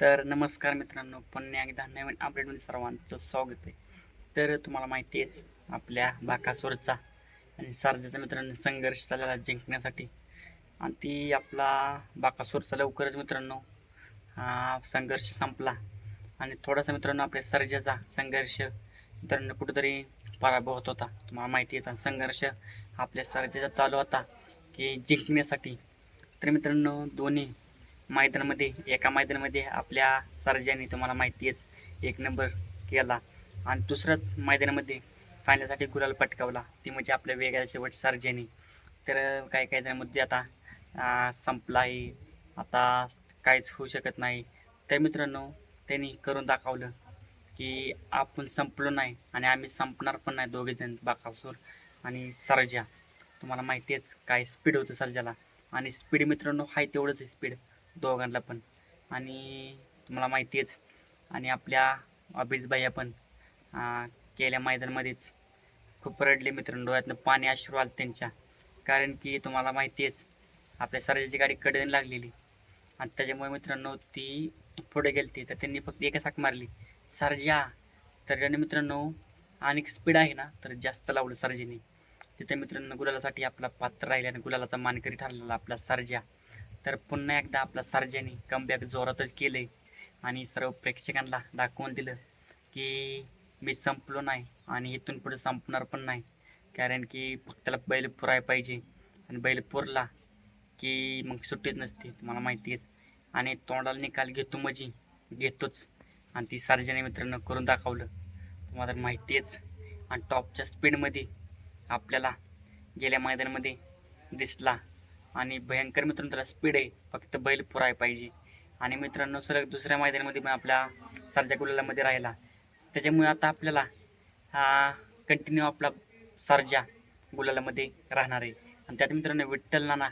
तर नमस्कार मित्रांनो पुन्हा एकदा नवीन अपडेटमध्ये सर्वांचं स्वागत आहे. तर तुम्हाला माहिती आहेच आपल्या बाकासूरचा आणि सारथ्याचा मित्रांनो संघर्ष झालेला जिंकण्यासाठी. आणि ती आपला बाकासोरचा लवकरच मित्रांनो हा संघर्ष संपला. आणि थोडासा मित्रांनो आपल्या सर्जाचा संघर्ष मित्रांनो कुठेतरी पराभव होत. होता तुम्हाला माहिती आहे संघर्ष आपल्या सर्जाचा चालू होता की जिंकण्यासाठी. तर मित्रांनो दोन्ही मैदानामध्ये एका मैदानामध्ये आपल्या सर्जाने तुम्हाला माहिती आहेच एक नंबर केला. आणि दुसऱ्याच मैदानामध्ये फायनलसाठी गुलाल पटकावला. ती म्हणजे आपल्या वेगळ्या शेवट सर्जाने. तर काही काही जणांमध्ये आता संपला आहे आता काहीच होऊ शकत नाही. तर मित्रांनो त्यांनी करून दाखवलं की आपण संपलो नाही आणि आम्ही संपणार पण नाही दोघेजण बाकासूर आणि सर्जा. तुम्हाला माहिती आहेच काय स्पीड होतं सरजाला. आणि स्पीड मित्रांनो हाय तेवढंच आहे स्पीड दोघांना पण. आणि तुम्हाला माहिती आहेच आणि आपल्या अभिज भैया पण केल्या मैदानमध्येच मैदानामध्येच खूप रडले मित्रांनो डोळ्यातनं पाणी अश्रू आलं त्यांच्या. कारण की तुम्हाला माहिती आहेच आपल्या सर्जाची गाडी कडेने लागलेली. आणि त्याच्यामुळे मित्रांनो ती पुढे गेलती तर त्यांनी फक्त एकच हाक मारली. सरजा तर त्याने मित्रांनो आणि स्पीड आहे ना तर जास्त लावलं सर्जेने. तिथे मित्रांनो गुलालासाठी आपला पात्र राहिला आणि गुलालाचा मानकरी ठरलेला आपला सरजा. तर पुन्हा एकदा आपला सर्जाने कमबॅक जोरातच केले. आणि सर्व प्रेक्षकांना दाखवून दिलं की मी संपलो नाही आणि इथून पुढे संपणार पण नाही. कारण की फक्त त्याला बैल पुराय पाहिजे. आणि बैल पुरला की मग सुट्टीच नसते तुम्हाला माहिती आहे आणि तोंडाला निकाल घेतो म्हणजे घेतोच. आणि ती सार्वजनिक मित्रांनो करून दाखवलं. तुम्हाला तर माहिती आहेच. आणि टॉपच्या स्पीडमध्ये आपल्याला गेल्या मैदानामध्ये दिसला. आणि भयंकर मित्रांनो त्याला स्पीड आहे. फक्त बैल पुराय पाहिजे. आणि मित्रांनो सर दुसऱ्या मैदानामध्ये पण आपल्या सरजा गुलालामध्ये राहिला. त्याच्यामुळे आता आपल्याला हा कंटिन्यू आपला सरजा गुलालामध्ये राहणार आहे. आणि त्यात मित्रांनो विठ्ठल नाना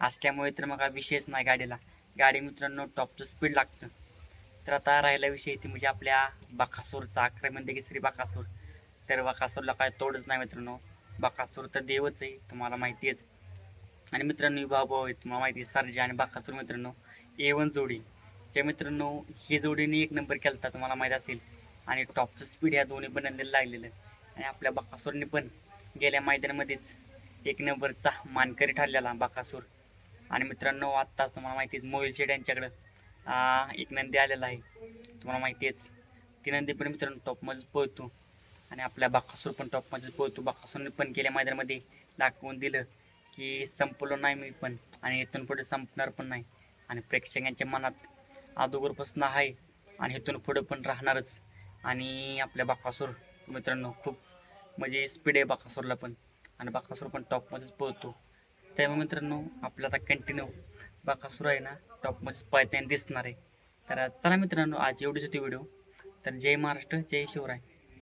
असल्यामुळे तर मग हा विषयच नाही गाडीला. गाडी मित्रांनो टॉपचं स्पीड लागतं. तर आता राहिला विषय ती म्हणजे आपल्या बाकासूरचा अकरा म्हणते की श्री बाकासूर. तर बाकासूरला काय तोडच नाही मित्रांनो. बाकासूर तर देवच आहे तुम्हाला माहिती आहे आणि मित्रांनो भाऊ भाऊ आहे तुम्हाला माहिती आहे आणि बाकासूर मित्रांनो ए वन जोडी. त्या मित्रांनो हे जोडीने एक नंबर केला तुम्हाला माहीत असेल. आणि टॉपचं स्पीड ह्या दोन्ही पण लागलेलं आणि आपल्या बाकासूरने पण गेल्या मैदानामध्येच एक नंबरचा मानकरी ठरलेला बाकासूर. आणि मित्रांनो आत्ताच तुम्हाला माहिती मोहिल शेड यांच्याकडं एक नंदी आलेला आहे. तुम्हाला माहिती आहेच ती नंदी पण मित्रांनो टॉपमध्येच पोहतो आणि आपल्या बाकासूर पण टॉपमध्येच पोहतो बाकासूरने पण गेल्या मैदानामध्ये दाखवून दिलं. की संपलो नाही मी पण. आणि इथून पुढे संपणार पण नाही. आणि प्रेक्षकांच्या मनात अगोदरपासून आहे आणि इथून पुढे पण राहणारच. आणि आपल्या बाकासूर मित्रांनो खूप म्हणजे स्पीड आहे बाकासूरला पण. आणि बाकासूर पण टॉपमध्येच पोहतो त्यामुळे मित्रांनो आपलं आता कंटिन्यू बाकासूर आहे ना टॉपमध्येच पळताना दिसणार आहे. तर चला मित्रांनो आज एवढीच होती व्हिडिओ तर जय महाराष्ट्र जय शिवराय.